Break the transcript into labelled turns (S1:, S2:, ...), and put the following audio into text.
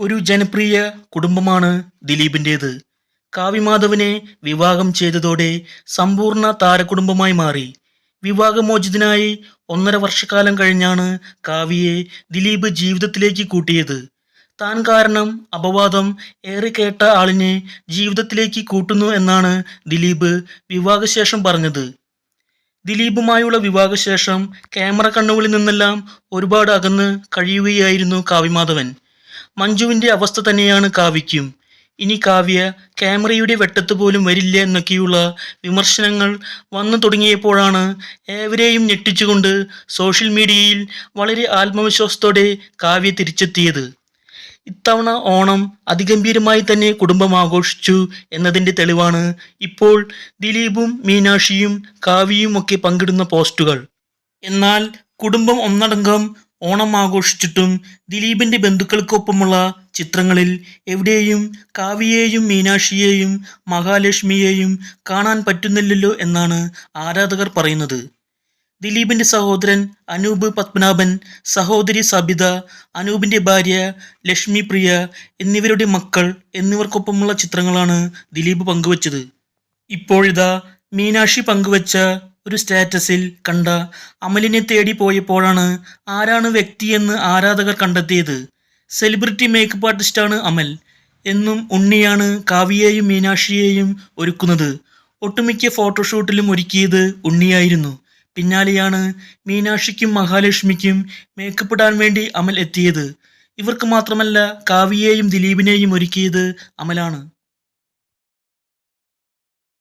S1: ഒരു ജനപ്രിയ കുടുംബമാണ് ദിലീപിന്റേത് കാവ്യമാധവനെ വിവാഹം ചെയ്തതോടെ സമ്പൂർണ താരകുടുംബമായി മാറി. വിവാഹമോചിതനായി ഒന്നര വർഷക്കാലം കഴിഞ്ഞാണ് കാവ്യയെ ദിലീപ് ജീവിതത്തിലേക്ക് കൂട്ടിയത്. താൻ കാരണം അപവാദം ഏറെ കേട്ട ആളിനെ ജീവിതത്തിലേക്ക് കൂട്ടുന്നു എന്നാണ് ദിലീപ് വിവാഹശേഷം പറഞ്ഞത്. ദിലീപുമായുള്ള വിവാഹശേഷം ക്യാമറ കണ്ണുകളിൽ നിന്നെല്ലാം ഒരുപാട് അകന്ന് കഴിയുകയായിരുന്നു കാവ്യമാധവൻ. മഞ്ജുവിന്റെ അവസ്ഥ തന്നെയാണ് കാവ്യയ്ക്കും. ഇനി കാവ്യ ക്യാമറയുടെ വെട്ടത്ത് പോലും വരില്ല എന്നൊക്കെയുള്ള വിമർശനങ്ങൾ വന്നു തുടങ്ങിയപ്പോഴാണ് ഏവരെയും ഞെട്ടിച്ചുകൊണ്ട് സോഷ്യൽ മീഡിയയിൽ വളരെ ആത്മവിശ്വാസത്തോടെ കാവ്യ തിരിച്ചെത്തിയത്. ഇത്തവണ ഓണം അതിഗംഭീരമായി തന്നെ കുടുംബം ആഘോഷിച്ചു എന്നതിന്റെ തെളിവാണ് ഇപ്പോൾ ദിലീപും മീനാക്ഷിയും കാവ്യയും ഒക്കെ പങ്കിടുന്ന പോസ്റ്റുകൾ. എന്നാൽ കുടുംബം ഒന്നടങ്കം ഓണം ആഘോഷിച്ചിട്ടും ദിലീപിന്റെ ബന്ധുക്കൾക്കൊപ്പമുള്ള ചിത്രങ്ങളിൽ എവിടെയും കാവ്യയെയും മീനാക്ഷിയെയും മഹാലക്ഷ്മിയെയും കാണാൻ പറ്റുന്നില്ലല്ലോ എന്നാണ് ആരാധകർ പറയുന്നത്. ദിലീപിന്റെ സഹോദരൻ അനൂപ് പത്മനാഭൻ സഹോദരി സബിത അനൂപിന്റെ ഭാര്യ ലക്ഷ്മി പ്രിയ എന്നിവരുടെ മക്കൾ എന്നിവർക്കൊപ്പമുള്ള ചിത്രങ്ങളാണ് ദിലീപ് പങ്കുവച്ചത്. ഇപ്പോഴിതാ മീനാക്ഷി പങ്കുവച്ച ഒരു സ്റ്റാറ്റസിൽ കണ്ട അമലിനെ തേടി പോയപ്പോഴാണ് ആരാണ് വ്യക്തിയെന്ന് ആരാധകർ കണ്ടെത്തിയത്. സെലിബ്രിറ്റി മേക്കപ്പ് ആർട്ടിസ്റ്റാണ് അമൽ എന്നും ഉണ്ണിയാണ് കാവ്യയെയും മീനാക്ഷിയെയും ഒരുക്കുന്നത്. ഒട്ടുമിക്ക ഫോട്ടോഷൂട്ടിലും ഒരുക്കിയത് ഉണ്ണിയായിരുന്നു. പിന്നാലെയാണ് മീനാക്ഷിക്കും മഹാലക്ഷ്മിക്കും മേക്കപ്പ് ഇടാൻ വേണ്ടി അമൽ എത്തിയത്. ഇവർക്ക് മാത്രമല്ല കാവ്യയെയും ദിലീപിനെയും ഒരുക്കിയത് അമലാണ്.